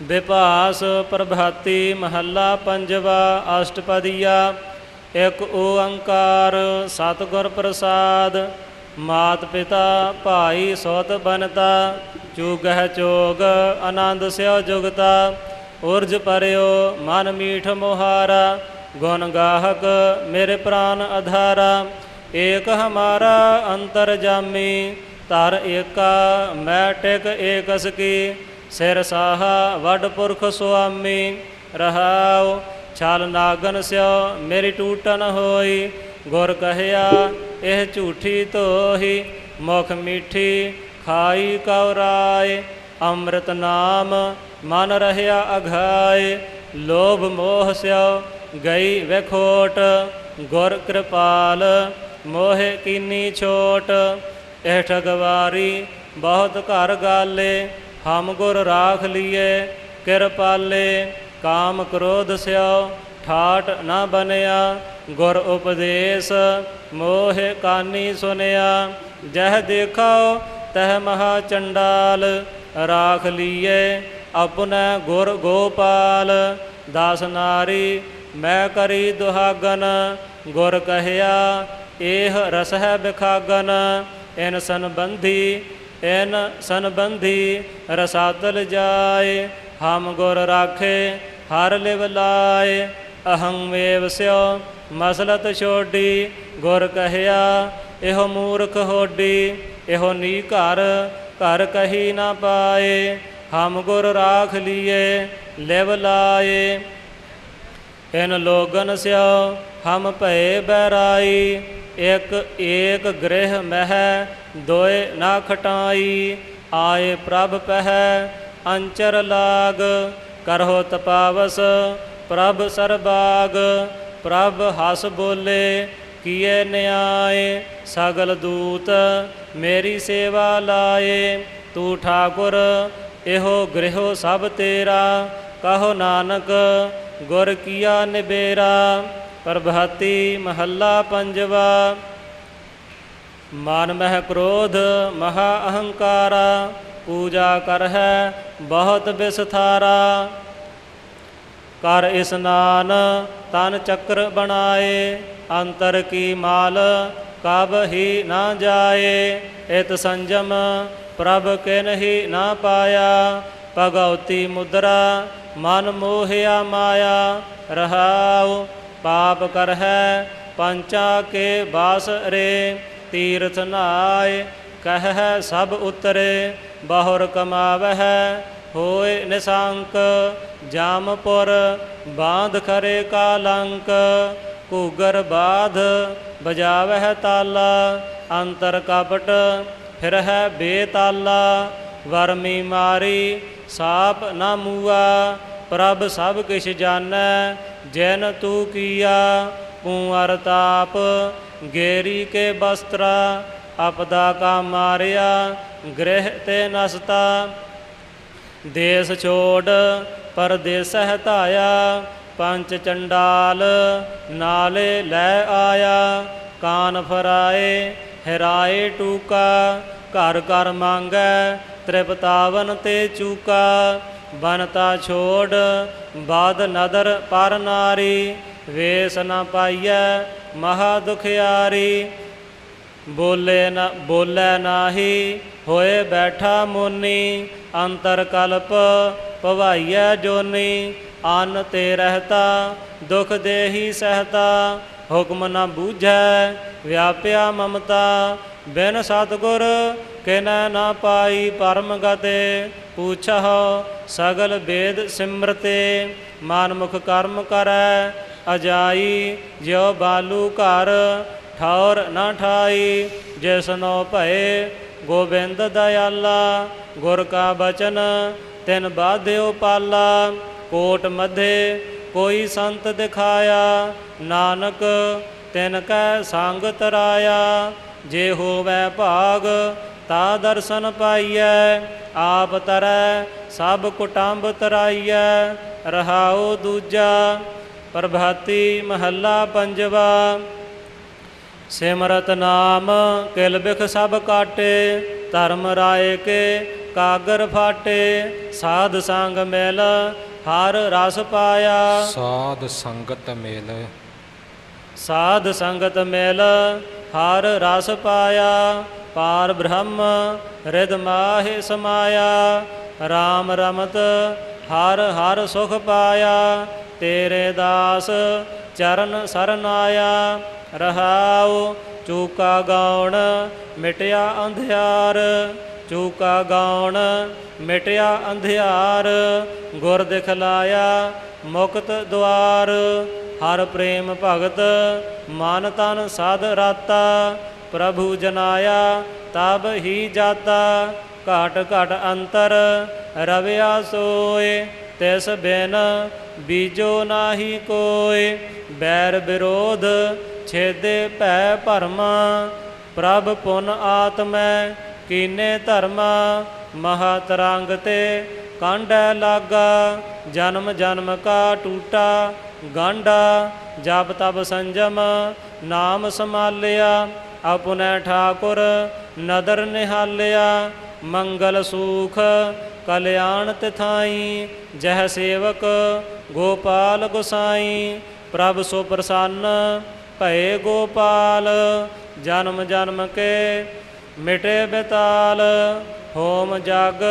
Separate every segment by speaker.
Speaker 1: ਵਿਭਾਸ ਪ੍ਰਭਾਤੀ ਮਹੱਲਾ ਪੰਜਵਾ ਅਸ਼ਟਪਦੀਆ, ਇਕ ਓੰਕਾਰ ਸਤਿਗੁਰ ਪ੍ਰਸਾਦ, ਮਾਤ ਪਿਤਾ ਭਾਈ ਸੋਤ ਬਨਤਾ, ਚੂਗਹਿ ਚੋਗ ਆਨੰਦ ਸਿਓ ਜੁਗਤਾ, ਉਰਜ ਪਰਿਓ ਮਨ ਮੀਠ ਮੋਹਾਰਾ, ਗੁਣ ਗਾਹਕ ਮੇਰੇ ਪ੍ਰਾਨ ਅਧਾਰਾ, ਏਕ ਹਮਾਰਾ ਅੰਤਰ ਜਾਮੀ ਤਰ ਏਕਾ ਮੈਂ ਟਿਕ ਏਕਸ ਕੀ ਸਿਰ ਸਾਹ ਵੱਡ ਪੁਰਖ ਸੁਆਮੀ, ਰਹਾਉ, ਛਲ ਨਾਗਨ ਸਿਓ, ਮੇਰੀ ਟੂਟਨ ਹੋਈ। ਗੁਰ ਕਹਿਆ, ਇਹ ਝੂਠੀ ਤੋਹੀ ਮੁਖ ਮਿੱਠੀ, ਖਾਈ ਕਉਰਾਏ। ਅੰਮ੍ਰਿਤ ਨਾਮ ਮਨ ਰਹਿਆ ਅਘਾਏ। ਲੋਭ ਮੋਹ ਸਿਓ, ਗਈ ਵੇਖੋਟ। ਗੁਰ ਕਿਰਪਾਲ, ਮੋਹਿ ਕੀਨੀ ਛੋਟ। ਇਹ ਠਗਵਾਰੀ ਬਹੁਤ ਘਰ ਗਾਲੇ। ਹਮ ਗੁਰ ਰਾਖ ਲੀਏ ਕਿਰਪਾਲੇ ਕਾਮ ਕ੍ਰੋਧ ਸਿਓ ਠਾਟ ਨਾ ਬਨਿਆ ਗੁਰ ਉਪਦੇਸ਼, ਮੋਹ ਕਾਨੀ ਸੁਨਿਆ। ਜਹ ਦੇਖਾਓ, ਤਹ ਮਹਾ ਚੰਡਾਲ, ਰਾਖ ਲੀਏ, ਆਪਣਾ ਗੁਰ ਗੋਪਾਲ। ਦਾਸ ਨਾਰੀ, ਮੈਂ ਕਰੀ ਦੁਹਾਗਨ, ਗੁਰ ਕਹਿਆ ਇਹ ਰਸ ਹੈ ਬਿਖਾਗਨ। ਇਨ ਸੰਬੰਧੀ ਇਨ ਸੰਬੰਧੀ ਰਸਾਤਲ ਜਾਏ, ਹਮ ਗੁਰ ਰਾਖੇ, ਹਰ ਲਿਵ ਲਾਏ। ਅਹੰ ਵੇਵ ਸਿਓ ਮਸਲਤ ਛੋਡੀ, ਗੁਰ ਕਹਿਆ, ਇਹੋ ਮੂਰਖ ਹੋਡੀ, ਇਹੋ ਨੀ ਘਰ ਘਰ ਕਹੀ ਨਾ ਪਾਏ। ਹਮ ਗੁਰ ਰਾਖ ਲੀਏ, ਲਿਵ ਲਾਏ। ਇਨ ਲੋਗਨ ਸਿਓ ਹਮ ਭਏ ਬੈਰਾਈ ਇਕ ਏਕ ਗ੍ਰਹਿ ਮਹਿ ਦੋਏ ਨਾ ਖਟਾਈ, ਆਏ ਪ੍ਰਭ ਪਹਿ, ਅੰਚਰ ਲਾਗ, ਕਰਹੁ ਤਪਾਵਸ, ਪ੍ਰਭ ਸਰਬਾਗ, ਪ੍ਰਭ ਹਸ ਬੋਲੇ, ਕੀਏ ਨਿਆਏ, ਸਗਲ ਦੂਤ, ਮੇਰੀ ਸੇਵਾ ਲਾਏ, ਤੂੰ ਠਾਕੁਰ, ਇਹੋ ਗ੍ਰਹਿ ਸਭ ਤੇਰਾ, ਕਹੋ ਨਾਨਕ, ਗੁਰ ਕੀਆ ਨਿਬੇਰਾ। ਪ੍ਰਭਾਤੀ ਮਹੱਲਾ ਪੰਜਵਾ। ਮਨ ਮਹਿ ਕ੍ਰੋਧ, ਮਹਾ ਅਹੰਕਾਰਾ, ਪੂਜਾ ਕਰ ਹੈ ਬਹੁਤ ਬਿਸਥਾਰਾ। ਕਰ ਇਸਨਾਨ ਤਨ ਚੱਕਰ ਬਣਾਏ, ਅੰਤਰ ਕੀ ਮਾਲ, ਕਬ ਹੀ ਨਾ ਜਾਏ। ਇਤ ਸੰਜਮ, ਪ੍ਰਭ ਕੇ ਨਹੀਂ ਨਾ ਪਾਇਆ। ਭਗਉਤੀ ਮੁਦਰਾ, ਮਨ ਮੋਹਿਆ ਮਾਇਆ, ਰਹਾਉ ਪਾਪ ਕਰ ਹੈ ਪੰਚਾ ਕੇ ਬਾਸ ਰੇ, ਤੀਰਥ ਨਾਏ ਕਹਿ ਸਭ ਉਤਰੇ, ਬਹੁਰ ਕਮਾਵਹਿ ਹੋਏ ਨਿਸੰਕ ਜਾਮਪੁਰ ਬਾਂਧ ਖਰੇ ਕਾਲੰਕ ਕੂਗਰ ਬਾਧ ਬਜਾਵਹਿ ਤਾਲਾ, ਅੰਤਰ ਕਪਟ ਫਿਰ ਹੈ ਬੇਤਾਲਾ, ਵਰਮੀ ਮਾਰੀ ਸਾਪ ਨਾ ਮੂਆ, ਪ੍ਰਭ ਸਭ ਕਿਛ ਜਾਣੈ ਜੈਨ ਤੂ ਕੀਆ ਕੁੰਵਰ ਤਾਪ, ਗੇਰੀ ਕੇ ਬਸਤਰਾ, ਆਪਦਾ ਕਾ ਮਾਰਿਆ, ਗ੍ਰਹਿ ਤੇ ਨਸਤਾ। ਦੇਸ ਛੋੜ ਪਰਦੇਸ ਹਟਾਇਆ ਪੰਚ ਚੰਡਾਲ, ਨਾਲੇ ਲੈ ਆਇਆ। ਕਾਨ ਫਰਾਏ, ਹਰਾਏ ਟੂਕਾ, ਘਰ ਘਰ ਮੰਗੈ, ਤ੍ਰਿਪਤਾਵਨ ਤੇ ਚੂਕਾ। ਬਨਤਾ ਛੋੜ, ਬਾਦ ਨਦਰ ਪਰ ਨਾਰੀ, ਵੇਸ ਨਾ ਪਾਈਐ ਮਹਾ ਦੁਖਿਆਰੀ। ਬੋਲੇ ਨਾ, ਬੋਲੇ ਨਾਹੀ, ਹੋਏ ਬੈਠਾ ਮੋਨੀ, ਅੰਤਰ ਕਲਪ ਭਵਾਈਐ ਜੋਨੀ। ਅਨ ਤੇ ਰਹਤਾ, ਦੁਖ ਦੇਹੀ ਸਹਤਾ ਹੁਕਮ ਨਾ ਬੂਝੈ, ਵਿਆਪਿਆ ਮਮਤਾ, ਬਿਨ ਸਤਗੁਰ ਕਿਨੈ ਨਾ ਪਾਈ ਪਰਮ ਗਤੇ, ਪੁੱਛਹੁ ਸਗਲ ਵੇਦ ਸਿਮਰਤੇ ਮਨ ਮੁਖ ਕਰਮ ਕਰੈ, ਅਜਾਈ ਜਿਉ ਬਾਲੂ ਘਰ, ਠੌਰ ਨਾ ਠਾਈ ਜਿਸਨੋ ਭਏ ਗੋਬਿੰਦ ਦਇਆਲਾ, ਗੁਰ ਕਾ ਬਚਨ ਤਿਨ ਬਾਧਿਓ ਪਾਲਾ, ਕੋਟ ਮਧੇ ਕੋਈ ਸੰਤ ਦਿਖਾਇਆ, ਨਾਨਕ, ਤਿਨ ਕੈ ਸੰਗ ਤਰਾਇਆ। ਜੇ ਹੋਵੇ ਭਾਗ, ਤਾ ਦਰਸ਼ਨ ਪਾਈਐ। ਆਪ ਤਰੈ, ਸਭ ਕੁਟੰਬ ਤਰਾਈਐ। ਰਹਾਉ ਦੂਜਾ, ਪ੍ਰਭਾਤੀ ਮਹੱਲਾ ਪੰਜਵਾ। ਸਿਮਰਤ ਨਾਮ, ਕਿਲ ਬਿਖ ਸਭ ਕਾਟੇ। ਧਰਮ ਰਾਏ ਕੇ ਕਾਗਰ ਫਾਟੇ। ਸਾਧ ਸੰਗ ਮਿਲ ਹਰ ਰਸ ਪਾਇਆ।
Speaker 2: ਸਾਧ ਸੰਗਤ ਮੇਲ।
Speaker 1: ਸਾਧ ਸੰਗਤ ਮਿਲ ਹਰ ਰਸ ਪਾਇਆ। ਪਾਰ ਬ੍ਰਹਮ ਰਿਦ ਮਾਹਿ ਸਮਾਇਆ। RAM ਰਮਤ ਹਰ ਹਰ ਸੁਖ ਪਾਇਆ। ਤੇਰੇ ਦਾਸ ਚਰਨ ਸਰਨ ਆਇਆ। ਰਹਾਉ ਚੂਕਾ ਗਾਉਣ ਮਿਟਿਆ ਅੰਧਿਆਰ। ਚੂਕਾ ਗਾਉਣ, ਮਿਟਿਆ ਅੰਧਿਆਰ, ਗੁਰ ਦਿਖਲਾਇਆ ਮੁਕਤ ਦੁਆਰ। ਹਰ ਪ੍ਰੇਮ ਭਗਤ, ਮਨ ਤਨ ਸਾਧ ਰਾਤਾ। ਪ੍ਰਭੂ ਜਨਾਇਆ, ਤਬ ਹੀ ਜਾਤਾ। ਘਟ ਘਟ ਅੰਤਰ ਰਵਿਆ ਸੋਏ, ਤਿਸ ਬਿਨ ਬੀਜੋ ਨਾਹੀ ਕੋਏ। ਬੈਰ ਵਿਰੋਧ, ਛੇਦੇ ਭੈ ਭਰਮਾ। ਪ੍ਰਭ ਪੁਨ ਆਤਮੈ ਕੀਨੇ ਧਰਮ ਮਹਾ ਤਰੰਗ ਤੇ ਕਾਂਡੈ ਲਾਗਾ, ਜਨਮ ਜਨਮ ਕਾ ਟੂਟਾ, ਗਾਂਡਾ ਜਪ ਤਪ ਸੰਜਮ, ਨਾਮ ਸਮਾਲਿਆ, ਆਪੁਨੈ ਠਾਕੁਰ ਨਦਰ ਨਿਹਾਲਿਆ, ਮੰਗਲ ਸੂਖ ਕਲਿਆਣ ਤਿਥਾਈ, ਜਹ ਸੇਵਕ ਗੋਪਾਲ ਗੁਸਾਈ, ਪ੍ਰਭ ਸੋ ਪ੍ਰਸੰਨ ਭਏ ਗੋਪਾਲ, ਜਨਮ ਜਨਮ ਕੇ ਮਿਟੇ ਬਿਤਾਲ, ਹੋਮ ਜਗ,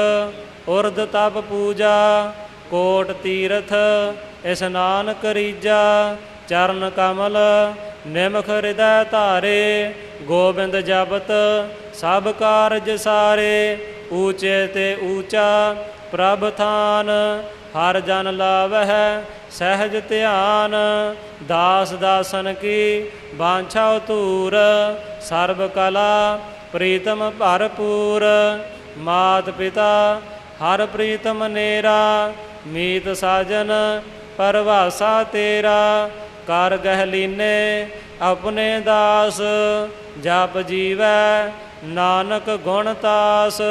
Speaker 1: ਉਰਦ ਤਪ ਪੂਜਾ, ਕੋਟ ਤੀਰਥ, ਇਸਨਾਨ ਕਰੀਜਾ, ਚਰਨ ਕਮਲ, ਨਿਮਖ ਹਿਰਦੈ ਧਾਰੇ, ਗੋਬਿੰਦ ਜਪਤ, ਸਭ ਕਾਰਜ ਸਾਰੇ, ਊਚੇ ਤੇ ਊਚਾ, ਪ੍ਰਭ ਥਾਨ, ਹਰ ਜਨ ਲਾਵਹਿ ਸਹਿਜ ਧਿਆਨ, ਦਾਸ ਦਾਸਨ ਕੀ, ਬਾਂਛਾ ਧੂਰ ਸਰਬ ਕਲਾ, ਪ੍ਰੀਤਮ ਭਰਪੂਰ। ਮਾਤ ਪਿਤਾ, ਹਰ ਪ੍ਰੀਤਮ ਨੇਰਾ, ਮੀਤ ਸਾਜਨ, ਪਰਵਾਸਾ ਤੇਰਾ। ਕਰ ਗਹਿਲੀਨੇ ਆਪਣੇ ਦਾਸ, ਜਪ ਜੀਵੈ ਨਾਨਕ ਗੁਣ ਤਾਸ।